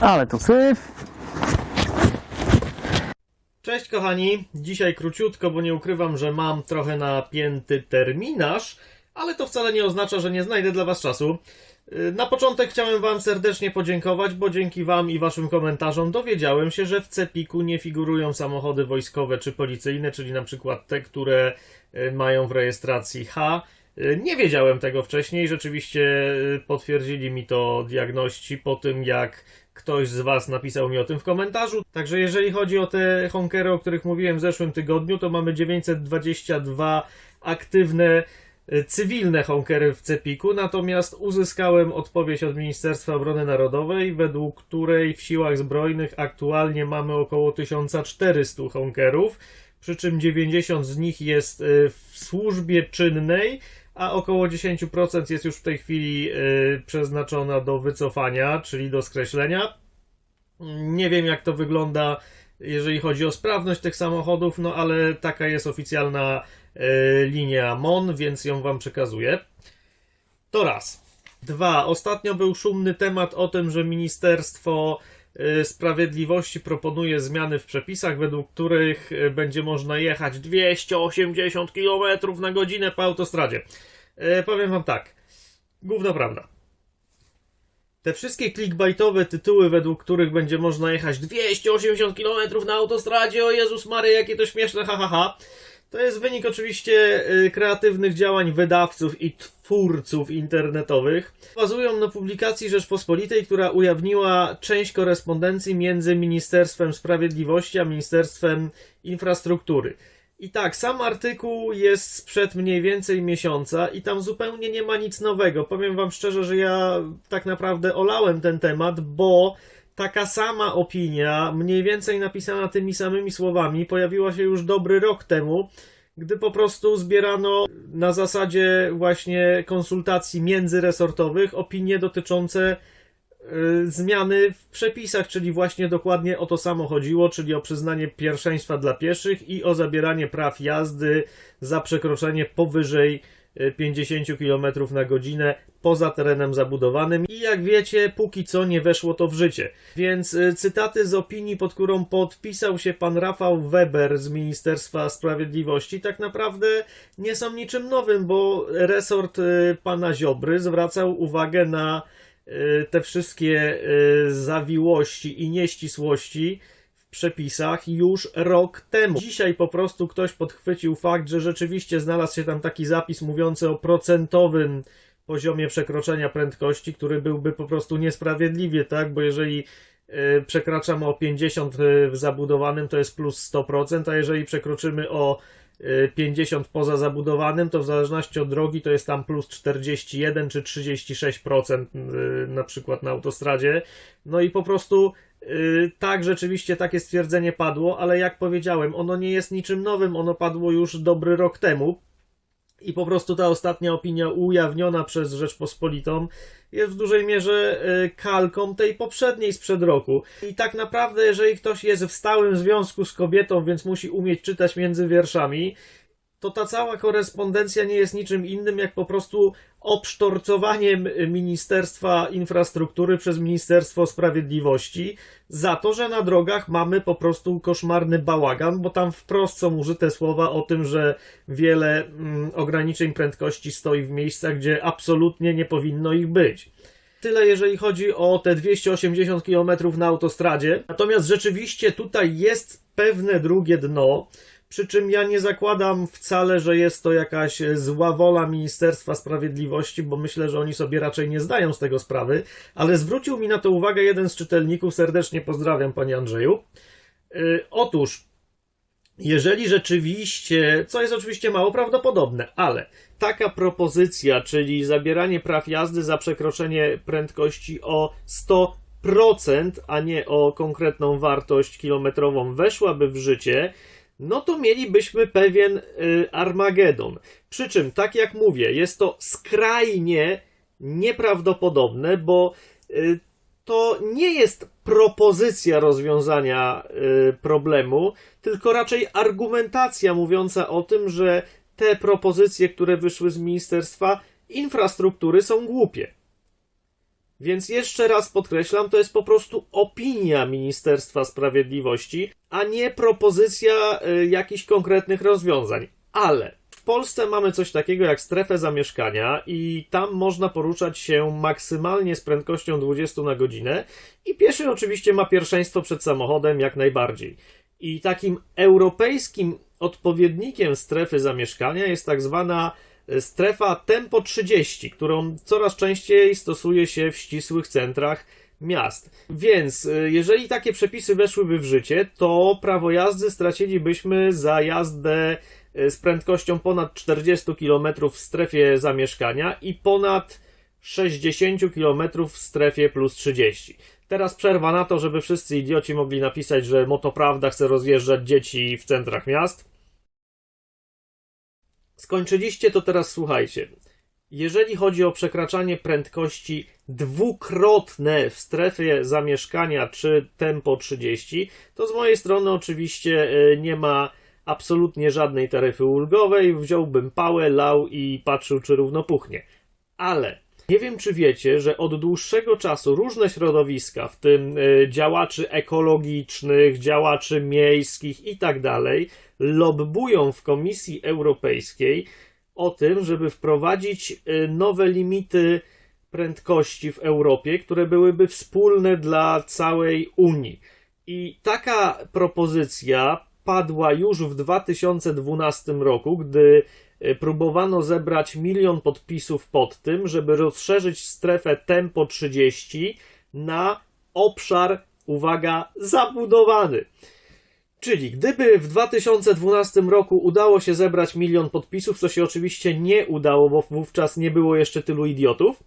Ale tu syf. Cześć kochani, dzisiaj króciutko, bo nie ukrywam, że mam trochę napięty terminarz, ale to wcale nie oznacza, że nie znajdę dla Was czasu. Yy, Na początek chciałem Wam serdecznie podziękować, bo dzięki Wam i Waszym komentarzom dowiedziałem się, że w Cepiku nie figurują samochody wojskowe czy policyjne, czyli na przykład te, które yy, mają w rejestracji H. Yy, Nie wiedziałem tego wcześniej, rzeczywiście potwierdzili mi to diagności po tym, jak ktoś z Was napisał mi o tym w komentarzu. Także jeżeli chodzi o te honkery, o których mówiłem w zeszłym tygodniu, to mamy 922 aktywne y, cywilne honkery w Cepiku, natomiast uzyskałem odpowiedź od Ministerstwa Obrony Narodowej, według której w siłach zbrojnych aktualnie mamy około 1400 honkerów, przy czym 90 z nich jest y, w służbie czynnej, a około 10% jest już w tej chwili y, przeznaczona do wycofania, czyli do skreślenia. Nie wiem, jak to wygląda, jeżeli chodzi o sprawność tych samochodów, no ale taka jest oficjalna y, linia MON, więc ją Wam przekazuję. To raz. Dwa. Ostatnio był szumny temat o tym, że Ministerstwo Sprawiedliwości proponuje zmiany w przepisach, według których y, będzie można jechać 280 km na godzinę po autostradzie. Y, Powiem Wam tak. Gówno prawda. Te wszystkie clickbaitowe tytuły, według których będzie można jechać 280 km na autostradzie, o Jezus Mary, jakie to śmieszne, ha, ha, ha. To jest wynik oczywiście y, kreatywnych działań wydawców i twórców internetowych. Bazują na publikacji Rzeczpospolitej, która ujawniła część korespondencji między Ministerstwem Sprawiedliwości a Ministerstwem Infrastruktury. I tak, sam artykuł jest sprzed mniej więcej miesiąca i tam zupełnie nie ma nic nowego. Powiem Wam szczerze, że ja tak naprawdę olałem ten temat, bo taka sama opinia, mniej więcej napisana tymi samymi słowami, pojawiła się już dobry rok temu, gdy po prostu zbierano na zasadzie właśnie konsultacji międzyresortowych opinie dotyczące y, zmiany w przepisach, czyli właśnie dokładnie o to samo chodziło, czyli o przyznanie pierwszeństwa dla pieszych i o zabieranie praw jazdy za przekroczenie powyżej 50 km na godzinę poza terenem zabudowanym i jak wiecie, póki co nie weszło to w życie. Więc y, cytaty z opinii, pod którą podpisał się pan Rafał Weber z Ministerstwa Sprawiedliwości, tak naprawdę nie są niczym nowym, bo resort y, pana Ziobry zwracał uwagę na y, te wszystkie zawiłości i nieścisłości przepisach już rok temu. Dzisiaj po prostu ktoś podchwycił fakt, że rzeczywiście znalazł się tam taki zapis mówiący o procentowym poziomie przekroczenia prędkości, który byłby po prostu niesprawiedliwie, tak? Bo jeżeli y, przekraczamy o 50 w zabudowanym, to jest plus 100%, a jeżeli przekroczymy o y, 50 poza zabudowanym, to w zależności od drogi to jest tam plus 41 czy 36% y, na przykład na autostradzie. No i po prostu tak, rzeczywiście takie stwierdzenie padło, ale jak powiedziałem, ono nie jest niczym nowym, ono padło już dobry rok temu. I po prostu ta ostatnia opinia ujawniona przez Rzeczpospolitą jest w dużej mierze y, kalką tej poprzedniej sprzed roku. I tak naprawdę, jeżeli ktoś jest w stałym związku z kobietą, więc musi umieć czytać między wierszami, to ta cała korespondencja nie jest niczym innym jak po prostu obsztorcowaniem Ministerstwa Infrastruktury przez Ministerstwo Sprawiedliwości za to, że na drogach mamy po prostu koszmarny bałagan, bo tam wprost są użyte słowa o tym, że wiele mm, ograniczeń prędkości stoi w miejscach, gdzie absolutnie nie powinno ich być. Tyle jeżeli chodzi o te 280 km na autostradzie. Natomiast rzeczywiście tutaj jest pewne drugie dno. Przy czym ja nie zakładam wcale, że jest to jakaś zła wola Ministerstwa Sprawiedliwości, bo myślę, że oni sobie raczej nie zdają z tego sprawy, ale zwrócił mi na to uwagę jeden z czytelników, serdecznie pozdrawiam panie Andrzeju. Yy, otóż, jeżeli rzeczywiście, co jest oczywiście mało prawdopodobne, ale taka propozycja, czyli zabieranie praw jazdy za przekroczenie prędkości o 100%, a nie o konkretną wartość kilometrową, weszłaby w życie, no to mielibyśmy pewien y, Armagedon. Przy czym, tak jak mówię, jest to skrajnie nieprawdopodobne, bo y, to nie jest propozycja rozwiązania y, problemu, tylko raczej argumentacja mówiąca o tym, że te propozycje, które wyszły z Ministerstwa Infrastruktury są głupie. Więc jeszcze raz podkreślam, to jest po prostu opinia Ministerstwa Sprawiedliwości, a nie propozycja y, jakichś konkretnych rozwiązań. Ale w Polsce mamy coś takiego jak strefę zamieszkania i tam można poruszać się maksymalnie z prędkością 20 na godzinę i pieszy oczywiście ma pierwszeństwo przed samochodem jak najbardziej. I takim europejskim odpowiednikiem strefy zamieszkania jest tak zwana strefa Tempo 30, którą coraz częściej stosuje się w ścisłych centrach miast. Więc e, jeżeli takie przepisy weszłyby w życie, to prawo jazdy stracilibyśmy za jazdę e, z prędkością ponad 40 km w strefie zamieszkania i ponad 60 km w strefie plus 30. Teraz przerwa na to, żeby wszyscy idioci mogli napisać, że Motoprawda chce rozjeżdżać dzieci w centrach miast. Skończyliście, to teraz słuchajcie. Jeżeli chodzi o przekraczanie prędkości dwukrotne w strefie zamieszkania czy tempo 30, to z mojej strony oczywiście e, nie ma absolutnie żadnej taryfy ulgowej. Wziąłbym pałę, lał i patrzył, czy równo puchnie. Ale nie wiem, czy wiecie, że od dłuższego czasu różne środowiska, w tym e, działaczy ekologicznych, działaczy miejskich i tak dalej, lobbują w Komisji Europejskiej o tym, żeby wprowadzić e, nowe limity prędkości w Europie, które byłyby wspólne dla całej Unii. I taka propozycja padła już w 2012 roku, gdy próbowano zebrać milion podpisów pod tym, żeby rozszerzyć strefę tempo 30 na obszar, uwaga, zabudowany. Czyli gdyby w 2012 roku udało się zebrać milion podpisów, co się oczywiście nie udało, bo wówczas nie było jeszcze tylu idiotów,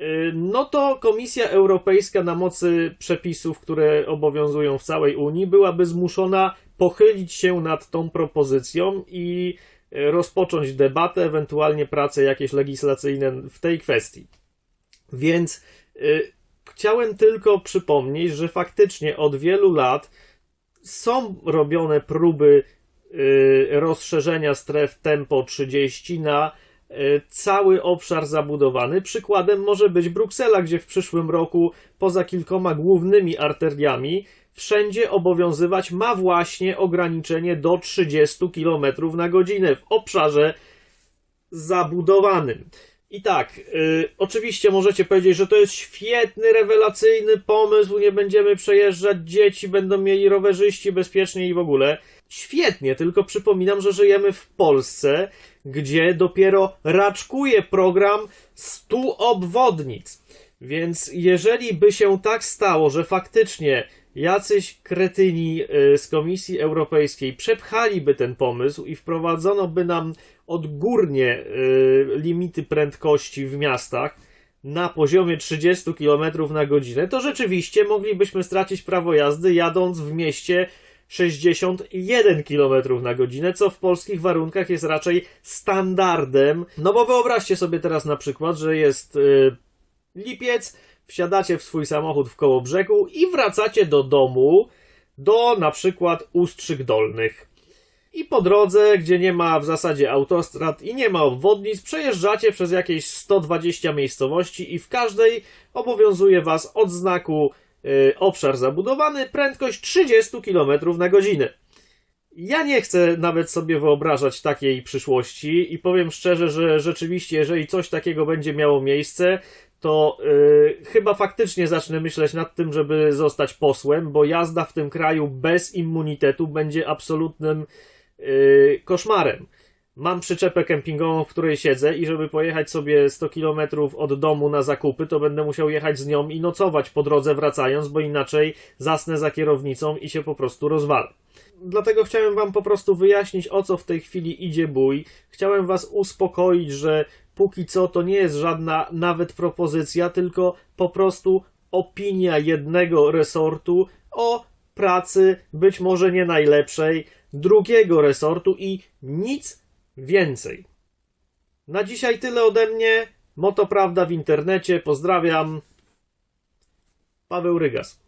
yy, no to Komisja Europejska na mocy przepisów, które obowiązują w całej Unii, byłaby zmuszona pochylić się nad tą propozycją i rozpocząć debatę, ewentualnie prace jakieś legislacyjne w tej kwestii. Więc yy, chciałem tylko przypomnieć, że faktycznie od wielu lat są robione próby y, rozszerzenia stref tempo 30 na y, cały obszar zabudowany. Przykładem może być Bruksela, gdzie w przyszłym roku poza kilkoma głównymi arteriami wszędzie obowiązywać ma właśnie ograniczenie do 30 km na godzinę w obszarze zabudowanym. I tak, y, oczywiście możecie powiedzieć, że to jest świetny, rewelacyjny pomysł, nie będziemy przejeżdżać, dzieci będą mieli rowerzyści bezpiecznie i w ogóle. Świetnie, tylko przypominam, że żyjemy w Polsce, gdzie dopiero raczkuje program 100 obwodnic. Więc jeżeli by się tak stało, że faktycznie jacyś kretyni y, z Komisji Europejskiej przepchaliby ten pomysł i wprowadzono by nam odgórnie y, limity prędkości w miastach na poziomie 30 km na godzinę, to rzeczywiście moglibyśmy stracić prawo jazdy jadąc w mieście 61 km na godzinę, co w polskich warunkach jest raczej standardem. No bo wyobraźcie sobie teraz na przykład, że jest y, lipiec, wsiadacie w swój samochód w koło brzegu i wracacie do domu, do na przykład Ustrzyk Dolnych. I po drodze, gdzie nie ma w zasadzie autostrad i nie ma obwodnic, przejeżdżacie przez jakieś 120 miejscowości i w każdej obowiązuje Was od znaku y, obszar zabudowany prędkość 30 km na godzinę. Ja nie chcę nawet sobie wyobrażać takiej przyszłości i powiem szczerze, że rzeczywiście, jeżeli coś takiego będzie miało miejsce, to yy, chyba faktycznie zacznę myśleć nad tym, żeby zostać posłem, bo jazda w tym kraju bez immunitetu będzie absolutnym yy, koszmarem. Mam przyczepę kempingową, w której siedzę i żeby pojechać sobie 100 km od domu na zakupy, to będę musiał jechać z nią i nocować po drodze wracając, bo inaczej zasnę za kierownicą i się po prostu rozwalę. Dlatego chciałem Wam po prostu wyjaśnić, o co w tej chwili idzie bój. Chciałem Was uspokoić, że póki co to nie jest żadna nawet propozycja, tylko po prostu opinia jednego resortu o pracy, być może nie najlepszej, drugiego resortu i nic więcej. Na dzisiaj tyle ode mnie. Moto Prawda w internecie. Pozdrawiam. Paweł Rygas.